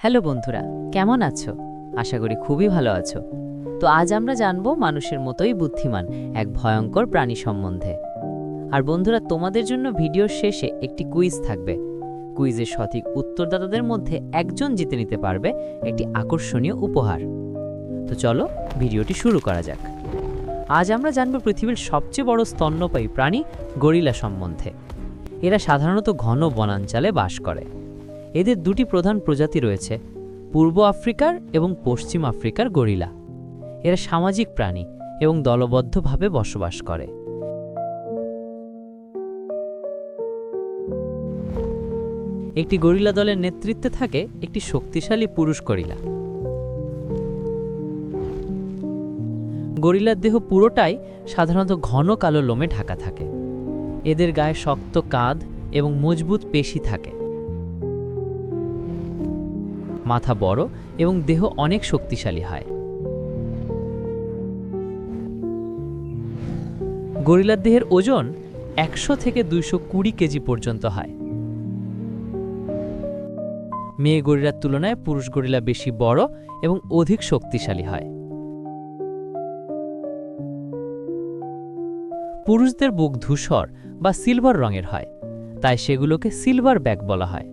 Hello বন্ধুরা, কেমন আছো? আশা করি খুবই ভালো আছো। তো আজ আমরা জানব মানুষের মতোই বুদ্ধিমান এক ভয়ঙ্কর প্রাণী সম্বন্ধে। আর বন্ধুরা, তোমাদের জন্য ভিডিওর শেষে একটি কুইজ থাকবে। কুইজের সঠিক উত্তরদাতাদের মধ্যে একজন জিতে নিতে পারবে একটি আকর্ষণীয় উপহার। তো চলো, ভিডিওটি শুরু করা যাক। আজ আমরা জানব পৃথিবীর সবচেয়ে বড় স্তন্যপায়ী প্রাণী গরিলা সম্বন্ধে। এরা সাধারণত ঘন বনাঞ্চলে বাস করে। এদের দুটি প্রধান প্রজাতি রয়েছে, পূর্ব আফ্রিকার এবং পশ্চিম আফ্রিকার গরিলা। এরা সামাজিক প্রাণী এবং দলবদ্ধভাবে বসবাস করে। একটি গরিলা দলের নেতৃত্বে থাকে একটি শক্তিশালী পুরুষ গরিলা। গরিলার দেহ পুরোটাই সাধারণত ঘন কালো লোমে ঢাকা থাকে। এদের গায়ে শক্ত কাঁধ এবং মজবুত পেশি থাকে। মাথা বড় এবং দেহ অনেক শক্তিশালী হয়। গরিলার দেহের ওজন একশো থেকে দুইশো কুড়ি কেজি পর্যন্ত হয়। মেয়ে গরিলার তুলনায় পুরুষ গরিলা বেশি বড় এবং অধিক শক্তিশালী হয়। পুরুষদের বুক ধূসর বা সিলভার রঙের হয়, তাই সেগুলোকে সিলভার ব্যাগ বলা হয়।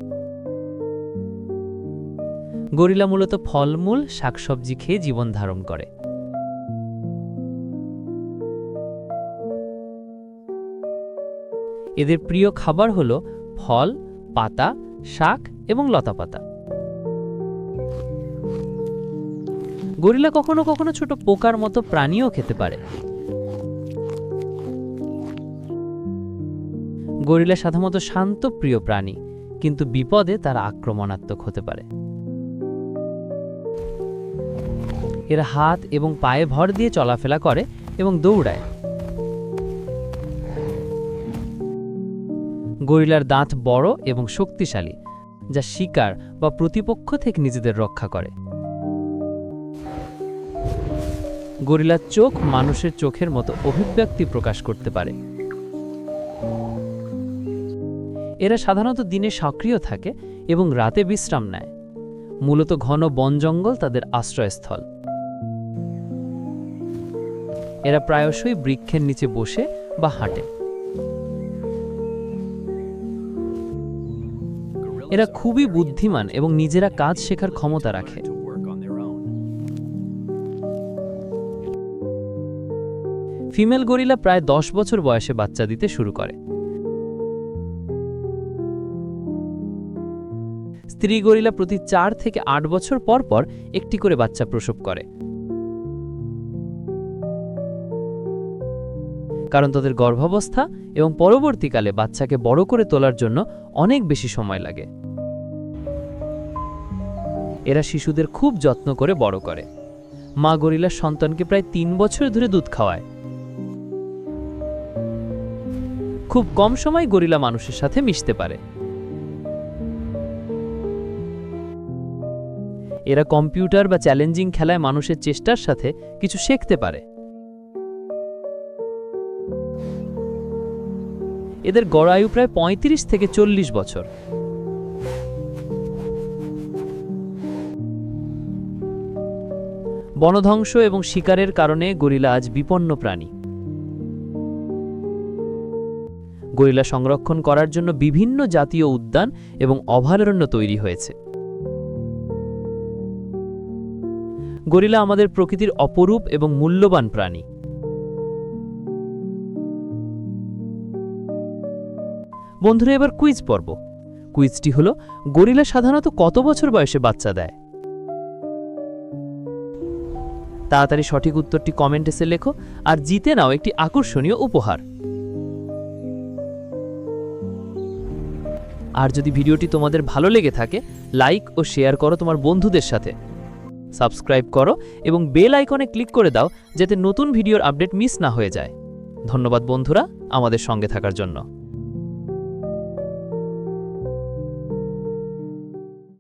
গরিলা মূলত ফলমূল, শাকসবজি খেয়ে জীবন ধারণ করে। এদের প্রিয় খাবার হল ফল, পাতা, শাক এবং লতাপাতা গরিলা কখনো কখনো ছোট পোকার মতো প্রাণীও খেতে পারে। গরিলা সাধারণত শান্ত, প্রিয় প্রাণী, কিন্তু বিপদে তারা আক্রমণাত্মক হতে পারে। এরা হাত এবং পায়ে ভর দিয়ে চলাফেরা করে এবং দৌড়ায়। গরিলার দাঁত বড় এবং শক্তিশালী, যা শিকার বা প্রতিপক্ষ থেকে নিজেদের রক্ষা করে। গরিলার চোখ মানুষের চোখের মতো অভিব্যক্তি প্রকাশ করতে পারে। এরা সাধারণত দিনে সক্রিয় থাকে এবং রাতে বিশ্রাম নেয়। মূলত ঘন বন জঙ্গল তাদের আশ্রয়স্থল। এরা প্রায়শই বৃক্ষের নিচে বসে বা হাঁটে। এরা খুবই বুদ্ধিমান এবং নিজেরা কাজ শেখার ক্ষমতা রাখে। ফিমেল গরিলা প্রায় দশ বছর বয়সে বাচ্চা দিতে শুরু করে। স্ত্রী গরিলা প্রতি চার থেকে আট বছর পর পর একটি করে বাচ্চা প্রসব করে। কারণ তাদের গর্ভাবস্থা এবং পরবর্তীকালে বাচ্চাকে বড় করে তোলার জন্য অনেক বেশি সময় লাগে। এরা শিশুদের খুব যত্ন করে বড় করে। মা গরিলার সন্তানকে প্রায় তিন বছর ধরে দুধ খাওয়ায়। খুব কম সময় গরিলা মানুষের সাথে মিশতে পারে। এরা কম্পিউটার বা চ্যালেঞ্জিং খেলায় মানুষের চেষ্টার সাথে কিছু শিখতে পারে। এদের গড় আয়ু প্রায় ৩৫ থেকে চল্লিশ বছর। বনধ্বংস এবং শিকারের কারণে গরিলা আজ বিপন্ন প্রাণী। গরিলা সংরক্ষণ করার জন্য বিভিন্ন জাতীয় উদ্যান এবং অভয়ারণ্য তৈরি হয়েছে। গরিলা আমাদের প্রকৃতির অপরূপ এবং মূল্যবান প্রাণী। বন্ধুরা, এবার কুইজ পর্ব। কুইজটি হলো, গরিলা সাধারণত কত বছর বয়সে বাচ্চা দেয়? তাড়াতাড়ি সঠিক উত্তরটি কমেন্ট এসে লেখো আর জিতে নাও একটি আকর্ষণীয় উপহার। আর যদি ভিডিওটি তোমাদের ভালো লেগে থাকে লাইক ও শেয়ার করো তোমার বন্ধুদের সাথে। সাবস্ক্রাইব করো এবং বেল আইকনে ক্লিক করে দাও, যাতে নতুন ভিডিওর আপডেট মিস না হয়ে যায়। ধন্যবাদ বন্ধুরা, আমাদের সঙ্গে থাকার জন্য।